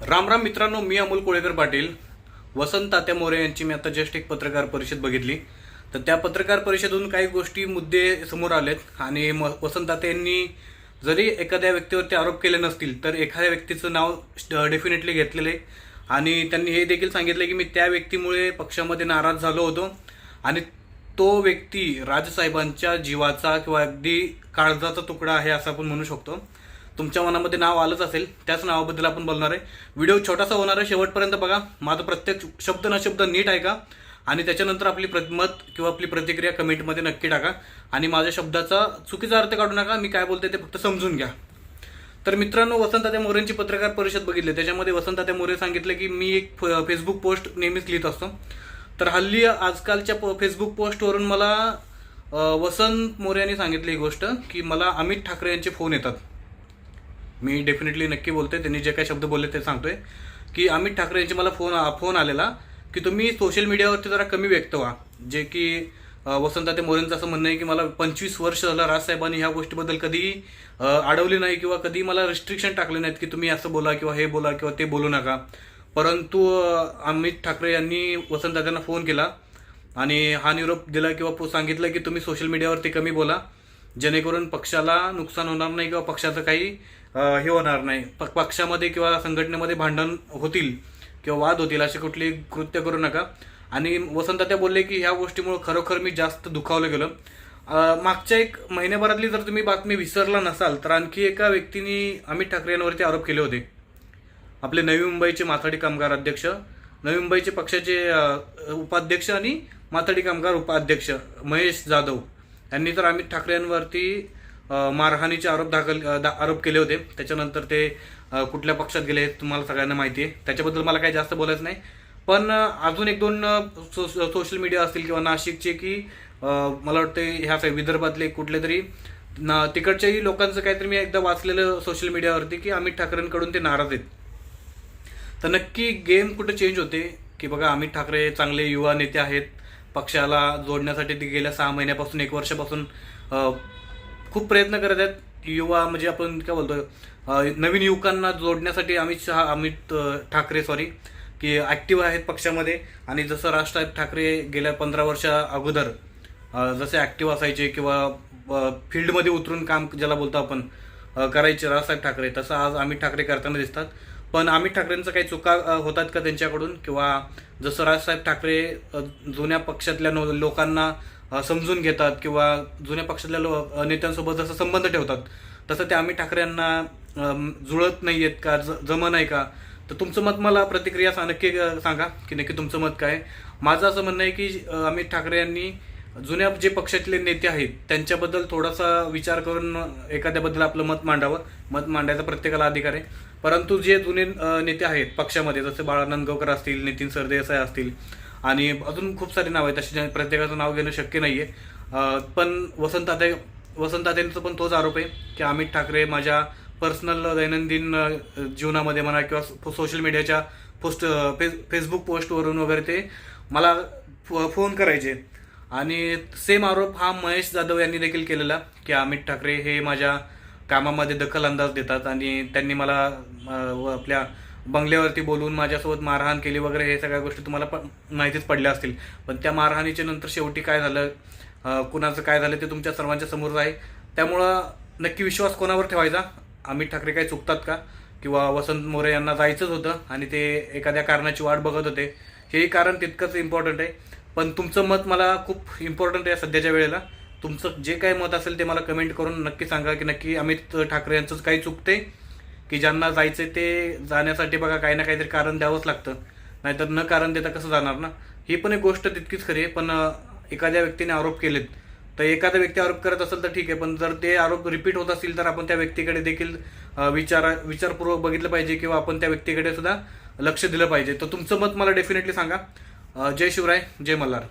राम राम मित्रांनो मी अमोल कोळेकर पाटील. वसंत तात्या मोरे यांची मी आता जस्ट एक पत्रकार परिषद बघितली. तर त्या पत्रकार परिषदेतून काही गोष्टी मुद्दे समोर आलेत आणि म वसंत तात्या यांनी जरी एखाद्या व्यक्तीवरती आरोप केले नसतील तर एखाद्या व्यक्तीचं नाव डेफिनेटली घेतलेलं. आहे आणि त्यांनी हे देखील सांगितलं की मी त्या व्यक्तीमुळे पक्षामध्ये नाराज झालो होतो. आणि तो व्यक्ती राजसाहेबांच्या जीवाचा किंवा अगदी काळजाचा तुकडा आहे असं आपण म्हणू शकतो. तुमच्या मनामध्ये नाव आलंच असेल त्याच नावाबद्दल आपण बोलणार आहे. व्हिडिओ छोटासा होणार आहे शेवटपर्यंत बघा. माझा प्रत्येक शब्द न शब्द नीट ऐका. आणि त्याच्यानंतर आपली प्र- मत किंवा आपली प्रतिक्रिया कमेंटमध्ये नक्की टाका. आणि माझ्या शब्दाचा चुकीचा अर्थ काढू नका मी काय बोलते ते फक्त समजून घ्या. तर मित्रांनो वसंतात्या मोरेंची पत्रकार परिषद बघितली. त्याच्यामध्ये वसंतात्या मोरे सांगितलं की मी एक फ- फेसबुक पोस्ट नेहमीच लिहित असतो. तर हल्ली आजकालच्या फेसबुक पोस्टवरून मला वसंत मोरे यांनी सांगितली ही गोष्ट की मला अमित ठाकरे यांचे फोन येतात. मी डेफिनेटली नक्की बोलतोय. त्यांनी जे काही शब्द बोलले ते सांगतोय. की अमित ठाकरे यांचे मला फोन फोन आलेला की तुम्ही सोशल मीडियावरती जरा कमी व्यक्त व्हा. जे की अ, वसंताते मोरेंचं असं म्हणणं आहे की मला पंचवीस वर्ष झालं राजसाहेबांनी ह्या गोष्टीबद्दल कधी अडवले अडवली नाही किंवा कधी मला रिस्ट्रिक्शन टाकले नाहीत की तुम्ही असं बोला किंवा हे बोला किंवा ते बोलू नका. परंतु अमित ठाकरे यांनी वसंतदादांना फोन केला आणि हा निरोप दिला किंवा सांगितलं की तुम्ही सोशल मीडियावरती कमी बोला. जेणेकरून पक्षाला नुकसान होणार नाही किंवा पक्षाचं काही हे होणार नाही. प- पक्षामध्ये किंवा संघटनेमध्ये भांडण होतील किंवा वाद होतील असे कुठली कृत्य करू नका. आणि वसंत त्या बोलले की ह्या गोष्टीमुळे खरोखर मी जास्त दुखावलं गेलं. मागच्या एक महिन्याभरातली जर तुम्ही बातमी विसरला नसाल तर आणखी एका व्यक्तीने अमित ठाकरे यांवरती आरोप केले होते. आपले नवी मुंबईचे माथाडी कामगार अध्यक्ष नवी मुंबईचे पक्षाचे उपाध्यक्ष आणि माथाडी कामगार उपाध्यक्ष महेश जाधव. यांनी तर अमित ठाकरे यांवरती मारहाणीचे आरोप दाखल दा- आरोप केले होते. त्याच्यानंतर ते कुठल्या पक्षात गेले तुम्हाला सगळ्यांना माहिती आहे. त्याच्याबद्दल मला काही जास्त बोलायचं नाही. पण अजून एक दोन सो सोशल मीडिया असतील किंवा नाशिकचे की मला वाटते ह्या साई- विदर्भातले कुठले तरी ना तिकडच्याही लोकांचं काहीतरी मी एकदा वाचलेलं सोशल मीडियावरती की अमित ठाकरेंकडून ते नाराज आहेत. तर नक्की गेम कुठं चेंज होते? की बघा अमित ठाकरे चांगले युवा नेते आहेत. पक्षाला जोडण्यासाठी ते गेल्या सहा महिन्यापासून एक वर्षापासून खूप प्रयत्न करत आहेत युवा म्हणजे आपण काय बोलतो नवीन युवकांना जोडण्यासाठी अमित शहा अमित ठाकरे सॉरी की ॲक्टिव्ह आहेत पक्षामध्ये. आणि जसं राजसाहेब ठाकरे गेल्या पंधरा वर्षा अगोदर जसे ॲक्टिव्ह असायचे किंवा फील्डमध्ये उतरून काम ज्याला बोलतो आपण करायचे राजसाहेब ठाकरे तसं आज अमित ठाकरे करताना दिसतात. पण अमित ठाकरेंचं काही चुका होतात का त्यांच्याकडून? किंवा जसं राजसाहेब ठाकरे जुन्या पक्षातल्या नो- लोकांना समजून घेतात किंवा जुन्या पक्षातल्या लो नेत्यांसोबत जसं संबंध ठेवतात तसं ते अमित ठाकरेंना जुळत नाही आहेत का ज जम नाही का? तर तुमचं मत मला प्रतिक्रिया नक्की सांगा की नक्की तुमचं मत काय? माझं असं म्हणणं आहे की अमित ठाकरे यांनी जुन्या जे पक्षातले नेते आहेत त्यांच्याबद्दल थोडासा विचार करून एखाद्याबद्दल आपलं मत मांडावं. मत मांडायचा प्रत्येकाला अधिकार आहे. परंतु जे जुने नेते आहेत पक्षामध्ये जसे बाळानंद गवकर असतील नितीन सरदेसाय असतील आणि अजून खूप सारे नाव आहेत तसे ज्या- प्रत्येकाचं नाव घेणं शक्य नाही आहे पण वसंत आता पण तोच आरोप आहे की अमित ठाकरे माझ्या पर्सनल दैनंदिन जीवनामध्ये म्हणा किंवा सोशल मीडियाच्या पोस्ट फेस फेसबुक पोस्टवरून वगैरे ते मला फोन करायचे. आणि सेम आरोप हा महेश जाधव यांनी देखील केलेला की अमित ठाकरे हे माझ्या कामामध्ये दखल अंदाज देतात आणि त्यांनी मला व आपल्या बंगल्यावरती बोलवून माझ्यासोबत मारहाण केली वगैरे हे सगळ्या गोष्टी तुम्हाला पण माहितीच पडल्या असतील. पण त्या मारहाणीच्या नंतर शेवटी काय झालं? कुणाचं काय झालं ते तुमच्या सर्वांच्या समोर आहे. त्यामुळं नक्की विश्वास कोणावर ठेवायचा? अमित ठाकरे काही चुकतात का? किंवा वसंत मोरे यांना जायचंच होतं आणि ते एखाद्या कारणाची वाट बघत होते. हेही कारण तितकंच इम्पॉर्टंट आहे. पण तुमचं मत मला खूप इम्पॉर्टंट आहे सध्याच्या वेळेला. तुमचं जे काही मत असेल ते मला कमेंट करून नक्की सांगा की नक्की अमित ठाकरे यांचंच काही चुकते की ज्यांना जायचं ते जाण्यासाठी बघा काही ना काहीतरी कारण द्यावंच लागतं. नाहीतर न कारण देता कसं जाणार ना? ही पण एक गोष्ट तितकीच खरी आहे पण एखाद्या व्यक्तीने आरोप केलेत. तर एखादा व्यक्ती आरोप करत असेल तर ठीक आहे पण जर ते आरोप रिपीट होत असतील तर आपण त्या व्यक्तीकडे देखील विचारा विचार विचारपूर्वक बघितलं पाहिजे किंवा आपण त्या व्यक्तीकडे सुद्धा लक्ष दिलं पाहिजे. तर तुमचं मत मला डेफिनेटली सांगा. जय शिवराय जय मल्हार.